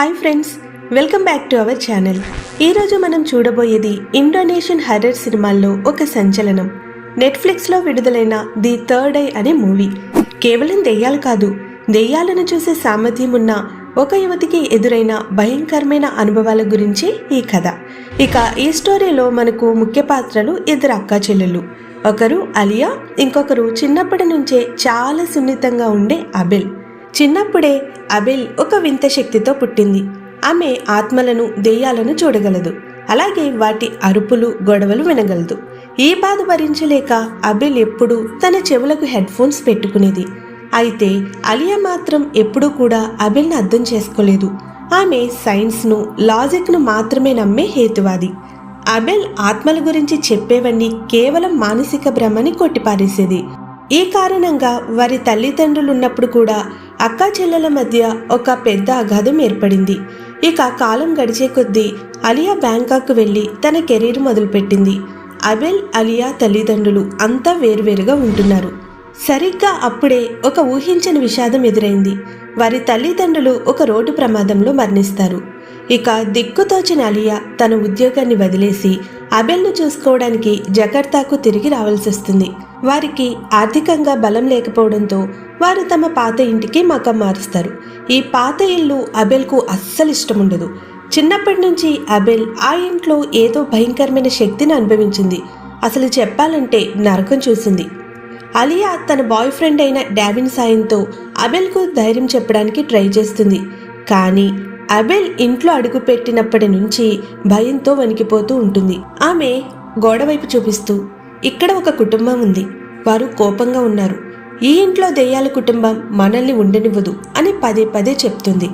Hi friends welcome back to our channel ఈరోజు మనం చూడబోయేది ఇండోనేషియన్ హర్రర్ సినిమాల్లో ఒక సంచలనం. నెట్ఫ్లిక్స్లో విడుదలైన ది థర్డ్ ఐ అనే మూవీ. కేవలం దెయ్యాలు కాదు దెయ్యాలను చూసే సామర్థ్యం ఉన్న ఒక యువతికి ఎదురైన భయంకరమైన అనుభవాల గురించి ఈ కథ. ఇక ఈ స్టోరీలో మనకు ముఖ్య పాత్రలు ఇద్దరు అక్కా చెల్లెళ్ళు. ఒకరు అలియా ఇంకొకరు చిన్నప్పటి నుంచే చాలా సున్నితంగా ఉండే అబెల్. చిన్నప్పుడే అబెల్ ఒక వింత శక్తితో పుట్టింది. ఆమె ఆత్మలను దెయ్యాలను చూడగలదు. అలాగే వాటి అరుపులు గొడవలు వినగలదు. ఈ బాధ భరించలేక అబిల్ ఎప్పుడూ తన చెవులకు హెడ్ ఫోన్స్ పెట్టుకునేది. అయితే అలియా మాత్రం ఎప్పుడూ కూడా అబిల్ని అర్థం చేసుకోలేదు. ఆమె సైన్స్ను లాజిక్ను మాత్రమే నమ్మే హేతువాది. అబెల్ ఆత్మల గురించి చెప్పేవన్నీ కేవలం మానసిక భ్రమని కొట్టిపారేసేది. ఈ కారణంగా వారి తల్లిదండ్రులు ఉన్నప్పుడు కూడా అక్కా చెల్లెల మధ్య ఒక పెద్ద అగాధం ఏర్పడింది. ఇక కాలం గడిచే కొద్దీ అలియా బ్యాంకాక్ వెళ్ళి తన కెరీర్ మొదలుపెట్టింది. అబెల్ అలియా తల్లిదండ్రులు అంతా వేరువేరుగా ఉంటున్నారు. సరిగ్గా అప్పుడే ఒక ఊహించని విషాదం ఎదురైంది. వారి తల్లిదండ్రులు ఒక రోడ్డు ప్రమాదంలో మరణిస్తారు. ఇక దిక్కుతోచిన అలియా తన ఉద్యోగాన్ని వదిలేసి అబెల్ను చూసుకోవడానికి జకర్తాకు తిరిగి రావాల్సి వస్తుంది. వారికి ఆర్థికంగా బలం లేకపోవడంతో వారు తమ పాత ఇంటికి మకం మారుస్తారు. ఈ పాత ఇల్లు అబెల్కు అస్సలు ఇష్టం ఉండదు చిన్నప్పటి నుంచి అబెల్ ఆ ఇంట్లో ఏదో భయంకరమైన శక్తిని అనుభవించింది. అసలు చెప్పాలంటే నరకం చూసింది. అలియా తన బాయ్ ఫ్రెండ్ అయిన డావిన్ సాయంతో అబెల్కు ధైర్యం చెప్పడానికి ట్రై చేస్తుంది. కానీ అబెల్ ఇంట్లో అడుగుపెట్టినప్పటి నుంచి భయంతో వణికిపోతూ ఉంటుంది. ఆమె గోడవైపు చూపిస్తూ ఇక్కడ ఒక కుటుంబం ఉంది. వారు కోపంగా ఉన్నారు. ఈ ఇంట్లో దెయ్యాల కుటుంబం మనల్ని ఉండనివ్వదు అని పదే పదే చెప్తుంది.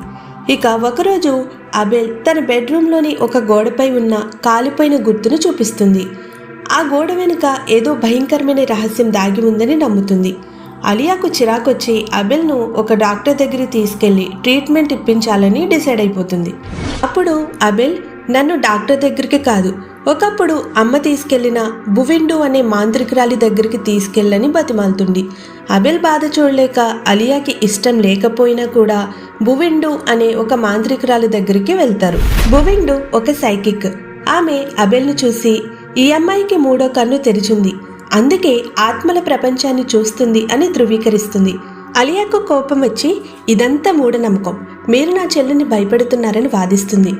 ఇక ఒకరోజు అబెల్ తన బెడ్రూమ్లోని ఒక గోడపై ఉన్న కాలిపోయిన గుర్తును చూపిస్తుంది. ఆ గోడ వెనుక ఏదో భయంకరమైన రహస్యం దాగి ఉందని నమ్ముతుంది. అలియాకు చిరాకొచ్చి అబెల్ను ఒక డాక్టర్ దగ్గరికి తీసుకెళ్ళి ట్రీట్మెంట్ ఇప్పించాలని డిసైడ్ అయిపోతుంది. అప్పుడు అబెల్ నన్ను డాక్టర్ దగ్గరికి కాదు ఒకప్పుడు అమ్మ తీసుకెళ్ళిన బువిండు అనే మాంత్రికురాలి దగ్గరికి తీసుకెళ్ళని బతిమాలుతుంది. అబెల్ బాధ చూడలేక అలియాకి ఇష్టం లేకపోయినా కూడా బువిండు అనే ఒక మాంత్రికురాలి దగ్గరికి వెళ్తారు. బువిండు ఒక సైకిక్. ఆమె అబెల్ను చూసి ఈ అమ్మాయికి మూడో కన్ను తెరిచింది. అందుకే ఆత్మల ప్రపంచాన్ని చూస్తుంది అని ధృవీకరిస్తుంది. అలియాకు కోపం వచ్చి ఇదంతా మూఢనమ్మకం. మీరు నా చెల్లిని భయపెడుతున్నారని వాదిస్తుంది.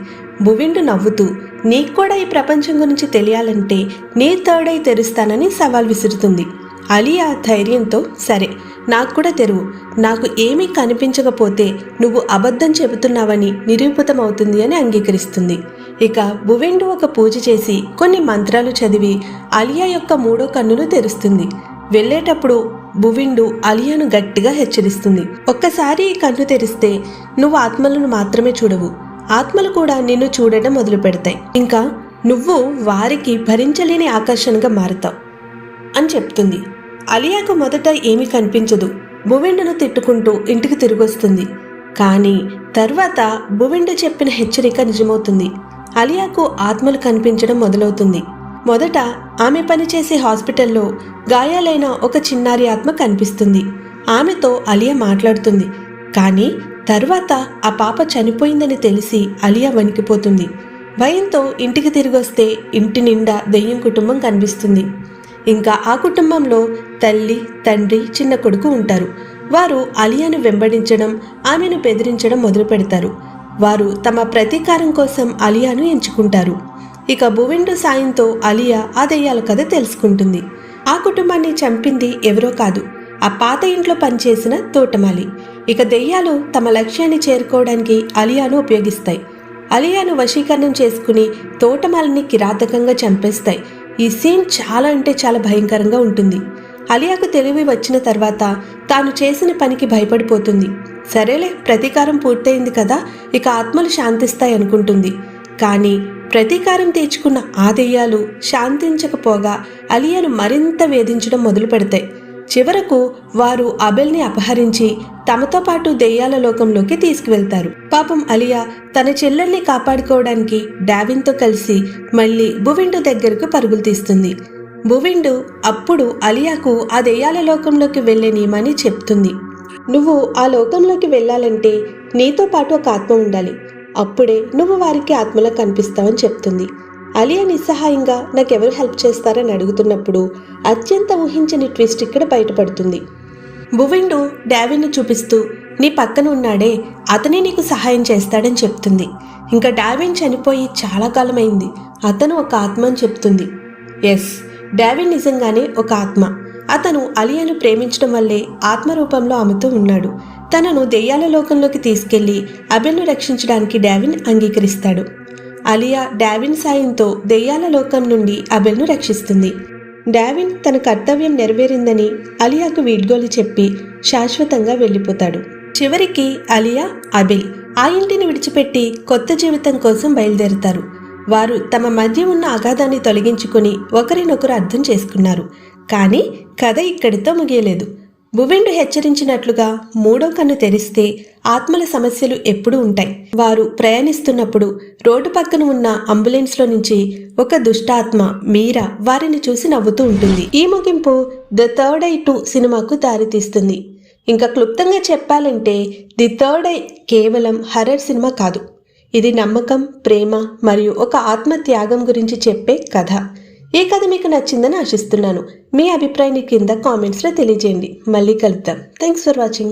భువిండు నవ్వుతూ నీకు కూడా ఈ ప్రపంచం గురించి తెలియాలంటే నీ థర్డ్ ఐ తెరుస్తానని సవాల్ విసురుతుంది. అలియా ధైర్యంతో సరే నాకు కూడా తెరువు. నాకు ఏమీ కనిపించకపోతే నువ్వు అబద్ధం చెబుతున్నావని నిరూపితమవుతుంది అని అంగీకరిస్తుంది. ఇక బువెండు ఒక పూజ చేసి కొన్ని మంత్రాలు చదివి అలియా యొక్క మూడో కన్నును తెరుస్తుంది. వెళ్ళేటప్పుడు భువిండు అలియాను గట్టిగా హెచ్చరిస్తుంది. ఒక్కసారి ఈ కన్ను తెరిస్తే నువ్వు ఆత్మలను మాత్రమే చూడవు. ఆత్మలు కూడా నిన్ను చూడడం మొదలు పెడతాయి ఇంకా నువ్వు వారికి భరించలేని ఆకర్షణగా మారుతావు అని చెప్తుంది. అలియాకు మొదట ఏమీ కనిపించదు. బువెండును తిట్టుకుంటూ ఇంటికి తిరిగొస్తుంది. కానీ తర్వాత బువెండు చెప్పిన హెచ్చరిక నిజమవుతుంది. అలియాకు ఆత్మలు కనిపించడం మొదలవుతుంది. మొదట ఆమె పనిచేసే హాస్పిటల్లో గాయాలైన ఒక చిన్నారి ఆత్మ కనిపిస్తుంది. ఆమెతో అలియా మాట్లాడుతుంది. కానీ తర్వాత ఆ పాప చనిపోయిందని తెలిసి అలియా వణికిపోతుంది. భయంతో ఇంటికి తిరిగొస్తే ఇంటి నిండా దెయ్యం కుటుంబం కనిపిస్తుంది. ఇంకా ఆ కుటుంబంలో తల్లి తండ్రి చిన్న కొడుకు ఉంటారు. వారు అలియాను వెంబడించడం ఆమెను బెదిరించడం మొదలు పెడతారు వారు తమ ప్రతీకారం కోసం అలియాను ఎంచుకుంటారు. ఇక భువెండు సాయంతో అలియా ఆ దెయ్యాల కథ తెలుసుకుంటుంది. ఆ కుటుంబాన్ని చంపింది ఎవరో కాదు. ఆ పాత ఇంట్లో పనిచేసిన తోటమాలి. ఇక దెయ్యాలు తమ లక్ష్యాన్ని చేరుకోవడానికి అలియాను ఉపయోగిస్తాయి. అలియాను వశీకరణం చేసుకుని తోటమాలిని కిరాతకంగా చంపేస్తాయి. ఈ సీన్ చాలా అంటే చాలా భయంకరంగా ఉంటుంది. అలియాకు తెలివి వచ్చిన తర్వాత తాను చేసిన పనికి భయపడిపోతుంది. సరేలే ప్రతీకారం పూర్తయింది కదా ఇక ఆత్మలు శాంతిస్తాయి అనుకుంటుంది. కానీ ప్రతీకారం తీర్చుకున్న ఆ దెయ్యాలు శాంతించకపోగా అలియాను మరింత వేధించడం మొదలు పెడతాయి. చివరకు వారు అబెల్ని అపహరించి తమతో పాటు దెయ్యాల లోకంలోకి తీసుకువెళ్తారు. పాపం అలియా తన చెల్లెల్ని కాపాడుకోవడానికి డావిన్తో కలిసి మళ్ళీ భువిండు దగ్గరకు పరుగులు తీస్తుంది. భువిండు అప్పుడు అలియాకు ఆ దెయ్యాల లోకంలోకి వెళ్ళే నియమాన్ని చెప్తుంది. నువ్వు ఆ లోకంలోకి వెళ్ళాలంటే నీతో పాటు ఒక ఆత్మ ఉండాలి. అప్పుడే నువ్వు వారికి ఆత్మలా కనిపిస్తావని చెప్తుంది. అలియా నిస్సహాయంగా నాకెవరు హెల్ప్ చేస్తారని అడుగుతున్నప్పుడు అత్యంత ఊహించని ట్విస్ట్ ఇక్కడ బయటపడుతుంది. బువిండు డావిన్ని చూపిస్తూ నీ పక్కన ఉన్నాడే అతనే నీకు సహాయం చేస్తాడని చెప్తుంది. ఇంకా డావిన్ చనిపోయి చాలా కాలమైంది. అతను ఒక ఆత్మ అని చెప్తుంది. ఎస్ డావిన్ నిజంగానే ఒక ఆత్మ. అతను అలియాను ప్రేమించడం వల్లే ఆత్మ రూపంలో ఆమెతో ఉన్నాడు. తనను దెయ్యాల లోకంలోకి తీసుకెళ్ళి అబెల్ను రక్షించడానికి డావిన్ అంగీకరిస్తాడు. అలియా డావిన్ సాయంతో దెయ్యాల లోకం నుండి అబెల్ను రక్షిస్తుంది. డావిన్ తన కర్తవ్యం నెరవేరిందని అలియాకు వీడ్గోలు చెప్పి శాశ్వతంగా వెళ్ళిపోతాడు. చివరికి అలియా అబిల్ ఆ ఇంటిని విడిచిపెట్టి కొత్త జీవితం కోసం బయలుదేరుతారు. వారు తమ మధ్య ఉన్న అగాధాన్ని తొలగించుకుని ఒకరినొకరు అర్థం చేసుకున్నారు. కానీ కథ ఇక్కడితో ముగియలేదు. భువెండు హెచ్చరించినట్లుగా మూడో కన్ను తెరిస్తే ఆత్మల సమస్యలు ఎప్పుడూ ఉంటాయి. వారు ప్రయాణిస్తున్నప్పుడు రోడ్డు పక్కన ఉన్న అంబులెన్స్లో నుంచి ఒక దుష్టాత్మ మీరా వారిని చూసి నవ్వుతూ ఉంటుంది. ఈ ముగింపు ద థర్డ్ ఐ టూ సినిమాకు దారితీస్తుంది. ఇంకా క్లుప్తంగా చెప్పాలంటే ది థర్డ్ ఐ కేవలం హర్రర్ సినిమా కాదు. ఇది నమ్మకం ప్రేమ మరియు ఒక ఆత్మ త్యాగం గురించి చెప్పే కథ. ఈ కథ మీకు నచ్చిందని ఆశిస్తున్నాను. మీ అభిప్రాయాన్ని కింద కామెంట్స్లో తెలియజేయండి. మళ్ళీ కలుద్దాం. Thanks for watching